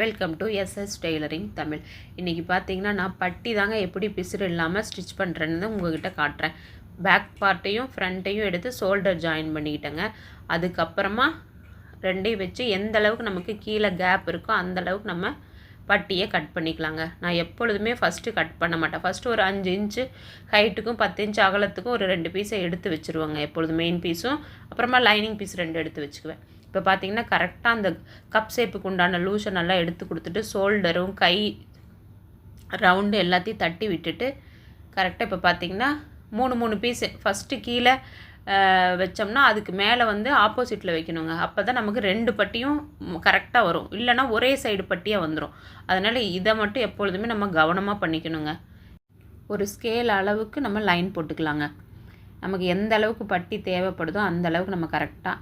Welcome to SS tailoring Tamil இன்றைக்கி பார்த்தீங்கன்னா நான் பட்டி தாங்க எப்படி பிசுறு இல்லாமல் ஸ்டிச் பண்ணுறேன்னு உங்கள்கிட்ட காட்டுறேன். பேக் பார்ட்டையும் ஃப்ரண்ட்டையும் எடுத்து ஷோல்டர் ஜாயின் பண்ணிக்கிட்டேங்க. அதுக்கப்புறமா ரெண்டையும் வச்சு எந்த அளவுக்கு நமக்கு கீழே கேப் இருக்கோ அந்த அளவுக்கு நம்ம பட்டியை கட் பண்ணிக்கலாங்க. நான் எப்பொழுதுமே ஃபஸ்ட்டு கட் பண்ண மாட்டேன். ஃபஸ்ட்டு ஒரு அஞ்சு இன்ச்சு ஹைட்டுக்கும் பத்து இன்ச்சு அகலத்துக்கும் ஒரு ரெண்டு பீஸை எடுத்து வச்சுருவாங்க. எப்பொழுதும் மெயின் பீஸும் அப்புறமா லைனிங் பீஸ் ரெண்டு எடுத்து வச்சுக்குவேன். இப்போ பார்த்தீங்கன்னா கரெக்டாக அந்த கப் ஷேப்புக்கு உண்டான லூஷன் நல்லா எடுத்து கொடுத்துட்டு ஷோல்டரும் கை ரவுண்டு எல்லாத்தையும் தட்டி விட்டுட்டு கரெக்டாக இப்போ பார்த்திங்கன்னா மூணு மூணு பீஸு ஃபஸ்ட்டு கீழே வச்சோம்னா அதுக்கு மேலே வந்து ஆப்போசிட்டில் வைக்கணுங்க. அப்போ தான் நமக்கு ரெண்டு பட்டியும் கரெக்டாக வரும். இல்லைன்னா ஒரே சைடு பட்டியாக வந்துடும் அதனால் இதை மட்டும் எப்பொழுதுமே நம்ம கவனமாக பண்ணிக்கணுங்க. ஒரு ஸ்கேல் அளவுக்கு நம்ம லைன் போட்டுக்கலாங்க. நமக்கு எந்த அளவுக்கு பட்டி தேவைப்படுதோ அந்த அளவுக்கு நம்ம கரெக்டாக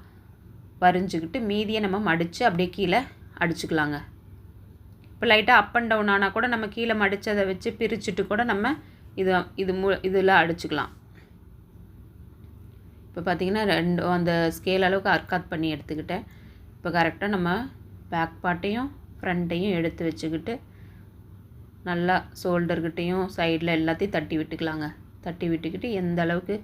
வரிஞ்சுக்கிட்டு மீதியை நம்ம மடித்து அப்படியே கீழே அடிச்சுக்கலாங்க. இப்போ லைட்டாக அப் அண்ட் டவுன் ஆனால் கூட நம்ம கீழே மடித்ததை வச்சு பிரிச்சுட்டு கூட நம்ம இது இது மு இதில் அடிச்சுக்கலாம். இப்போ பார்த்தீங்கன்னா ரெண்டு அந்த ஸ்கேல் அளவுக்கு அர்க்காத் பண்ணி எடுத்துக்கிட்டேன். இப்போ கரெக்டாக நம்ம பேக் பார்ட்டையும் ஃப்ரண்ட்டையும் எடுத்து வச்சுக்கிட்டு நல்லா ஷோல்டர்கிட்டையும் சைடில் எல்லாத்தையும் தட்டி விட்டுக்கலாங்க. தட்டி விட்டுக்கிட்டு எந்த அளவுக்கு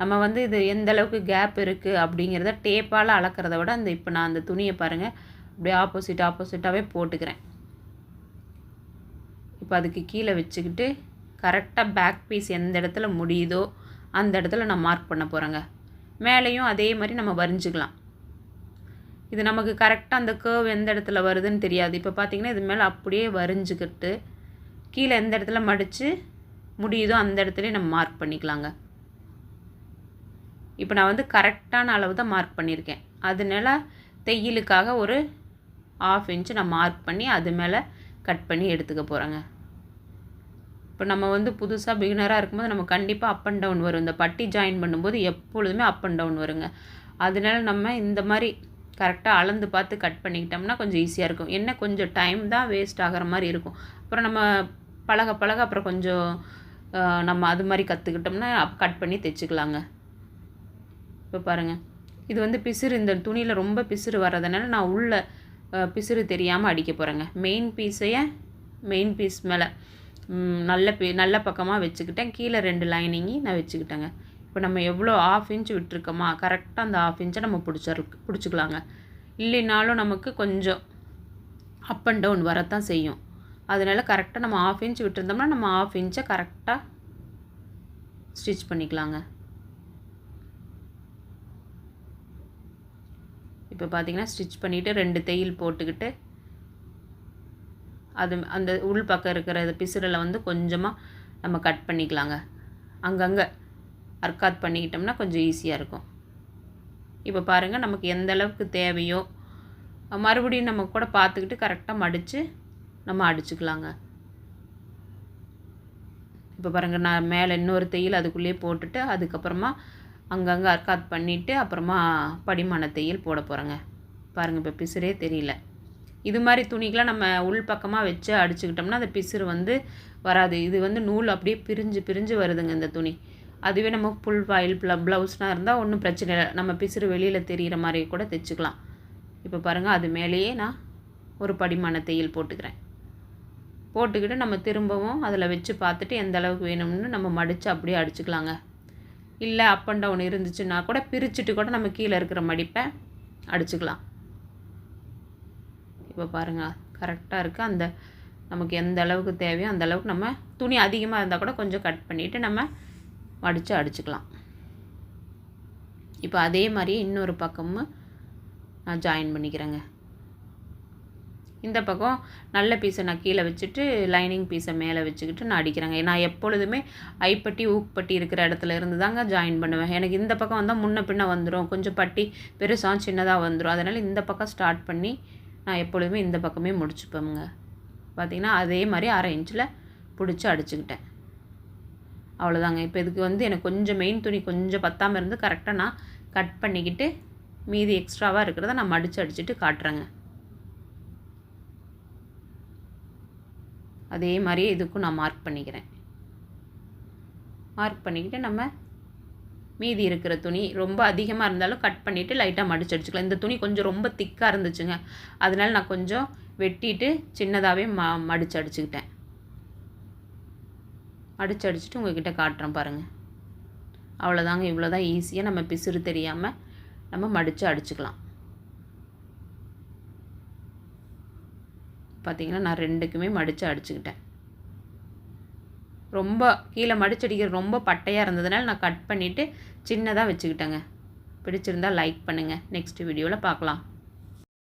நம்ம வந்து இது எந்த அளவுக்கு கேப் இருக்குது அப்படிங்கிறத டேப்பால் அளக்கிறத விட அந்த இப்போ நான் அந்த துணியை பாருங்கள் அப்படியே ஆப்போசிட் ஆப்போசிட்டாகவே போட்டுக்கிறேன். இப்போ அதுக்கு கீழே வச்சுக்கிட்டு கரெக்டாக பேக் பீஸ் எந்த இடத்துல முடியுதோ அந்த இடத்துல நான் மார்க் பண்ண போகிறேங்க மேலேயும் அதே மாதிரி நம்ம வரைஞ்சிக்கலாம். இது நமக்கு கரெக்டாக அந்த கேர்வ் எந்த இடத்துல வருதுன்னு தெரியாது. இப்போ பார்த்தீங்கன்னா இது மேலே அப்படியே வரைஞ்சிக்கிட்டு கீழே எந்த இடத்துல மடித்து முடியுதோ அந்த இடத்துலையும் நம்ம மார்க் பண்ணிக்கலாங்க. இப்போ நான் வந்து கரெக்டான அளவு தான் மார்க் பண்ணியிருக்கேன். அதனால தையலுக்காக ஒரு ஆஃப் இன்ச்சு நான் மார்க் பண்ணி அது மேலே கட் பண்ணி எடுத்துக்க போகிறேங்க இப்போ நம்ம வந்து புதுசாக பிகினராக இருக்கும்போது நம்ம கண்டிப்பாக அப் அண்ட் டவுன் வரும். இந்த பட்டி ஜாயின் பண்ணும்போது எப்பொழுதுமே அப் அண்ட் டவுன் வருங்க. அதனால நம்ம இந்த மாதிரி கரெக்டாக அளந்து பார்த்து கட் பண்ணிக்கிட்டோம்னா கொஞ்சம் ஈஸியாக இருக்கும். என்ன கொஞ்சம் டைம் தான் வேஸ்ட் ஆகிற மாதிரி இருக்கும். அப்புறம் நம்ம பழக பழக அப்புறம் கொஞ்சம் நம்ம அது மாதிரி கற்றுக்கிட்டோம்னா கட் பண்ணி தைச்சிக்கலாங்க. இப்போ பாருங்கள் இது வந்து பிசிறு இந்த துணியில் ரொம்ப பிசிறு வர்றதுனால நான் உள்ள பிசிறு தெரியாமல் அடிக்க போகிறேங்க மெயின் பீஸைய மெயின் பீஸ் மேலே நல்ல பி நல்ல பக்கமாக வச்சுக்கிட்டேன். கீழே ரெண்டு லைனிங்கி நான் வச்சுக்கிட்டேங்க. இப்போ நம்ம எவ்வளோ ஆஃப் இன்ச் விட்டுருக்கோமா கரெக்டாக அந்த ஆஃப் இன்ச்சை நம்ம பிடிச்சிரு பிடிச்சிக்கலாங்க. இல்லைனாலும் நமக்கு கொஞ்சம் அப் அண்ட் டவுன் வரத்தான் செய்யும். அதனால் கரெக்டாக நம்ம ஆஃப் இன்ச் விட்டுருந்தோம்னா நம்ம ஆஃப் இன்ச்சை கரெக்டாக ஸ்டிச் பண்ணிக்கலாங்க. இப்போ பார்த்தீங்கன்னா ஸ்டிச் பண்ணிவிட்டு ரெண்டு தையல் போட்டுக்கிட்டு அது அந்த உள் பக்கம் இருக்கிற பிசுறில் வந்து கொஞ்சமாக நம்ம கட் பண்ணிக்கலாங்க. அங்கங்கே அர்க்காத் பண்ணிக்கிட்டோம்னா கொஞ்சம் ஈஸியாக இருக்கும். இப்போ பாருங்கள் நமக்கு எந்த அளவுக்கு தேவையோ மறுபடியும் நம்ம கூட பார்த்துக்கிட்டு கரெக்டாக மடித்து நம்ம அடிச்சுக்கலாங்க. இப்போ பாருங்கள் நான் மேலே இன்னொரு தையல் அதுக்குள்ளேயே போட்டுட்டு அதுக்கப்புறமா அங்கங்கே அர்க்காத் பண்ணிவிட்டு அப்புறமா படிமான தையல் போட போகிறேங்க பாருங்கள் இப்போ பிசுரே தெரியல. இது மாதிரி துணிக்கெலாம் நம்ம உள் பக்கமாக வச்சு அடிச்சுக்கிட்டோம்னா அந்த பிசுறு வந்து வராது. இது வந்து நூல் அப்படியே பிரிஞ்சு பிரிஞ்சு வருதுங்க இந்த துணி. அதுவே நம்ம புல் வாயில் ப்ள ப்ளவுஸ்னால் இருந்தால் ஒன்றும் பிரச்சனை இல்லை. நம்ம பிசுறு வெளியில் தெரிகிற மாதிரி கூட தைச்சிக்கலாம். இப்போ பாருங்கள் அது மேலேயே நான் ஒரு படிமான தையல் போட்டுக்கிறேன். போட்டுக்கிட்டு நம்ம திரும்பவும் அதில் வச்சு பார்த்துட்டு எந்த அளவுக்கு வேணும்னு நம்ம மடித்து அப்படியே அடிச்சுக்கலாங்க. இல்லை அப் அண்ட் டவுன் இருந்துச்சுன்னா கூட பிரிச்சுட்டு கூட நம்ம கீழே இருக்கிற மடிப்பை அடிச்சுக்கலாம். இப்போ பாருங்கள் கரெக்டாக இருக்குது அந்த நமக்கு எந்த அளவுக்கு தேவையோ அந்த அளவுக்கு நம்ம துணி அதிகமாக இருந்தால் கூட கொஞ்சம் கட் பண்ணிவிட்டு நம்ம மடித்து அடிச்சுக்கலாம். இப்போ அதே மாதிரி இன்னொரு பக்கமும் நான் ஜாயின் பண்ணிக்கிறேங்க. இந்த பக்கம் நல்ல பீஸை நான் கீழே வச்சுட்டு லைனிங் பீஸை மேலே வச்சுக்கிட்டு நான் அடிக்கிறேங்க. நான் எப்பொழுதுமே ஐப்பட்டி ஊக்பட்டி இருக்கிற இடத்துல இருந்து தாங்க ஜாயின் பண்ணுவேன். எனக்கு இந்த பக்கம் வந்தால் முன்ன பின்ன வந்துடும் கொஞ்சம் பட்டி பெருசாக சின்னதாக வந்துடும் அதனால் இந்த பக்கம் ஸ்டார்ட் பண்ணி நான் எப்பொழுதுமே இந்த பக்கமே முடிச்சுப்பேங்க. பார்த்திங்கன்னா அதே மாதிரி அரை இன்ச்சில் பிடிச்சி அடிச்சுக்கிட்டேன். அவ்வளோதாங்க இப்போ இதுக்கு வந்து எனக்கு கொஞ்சம் மெயின் துணி கொஞ்சம் பத்தாமல் இருந்து கரெக்டாக நான் கட் பண்ணிக்கிட்டு மீதி எக்ஸ்ட்ராவாக இருக்கிறத நான் மடித்து அடிச்சுட்டு காட்டுறேங்க. அதே மாதிரியே இதுக்கும் நான் மார்க் பண்ணிக்கிறேன். மார்க் பண்ணிக்கிட்டு நம்ம மீதி இருக்கிற துணி ரொம்ப அதிகமாக இருந்தாலும் கட் பண்ணிவிட்டு லைட்டாக மடிச்சு அடிச்சுக்கலாம் இந்த துணி கொஞ்சம் ரொம்ப திக்காக இருந்துச்சுங்க. அதனால் நான் கொஞ்சம் வெட்டிட்டு சின்னதாகவே ம மடித்து அடிச்சுக்கிட்டேன். அடித்து அடிச்சுட்டு உங்கள்கிட்ட காட்டுறேன் பாருங்கள் அவ்வளோதாங்க இவ்வளோ தான் ஈஸியாக நம்ம பிசுறு தெரியாமல் நம்ம மடித்து அடிச்சுக்கலாம். பார்த்திங்கன்னா நான் ரெண்டுக்குமே மடித்து அடிச்சுக்கிட்டேன். ரொம்ப கீழே மடிச்சடிக்கிற ரொம்ப பட்டையாக இருந்ததுனால நான் கட் பண்ணிவிட்டு சின்னதாக வச்சுக்கிட்டேங்க. பிடிச்சிருந்தா லைக் பண்ணுங்கள் நெக்ஸ்ட் வீடியோவில் பார்க்கலாம்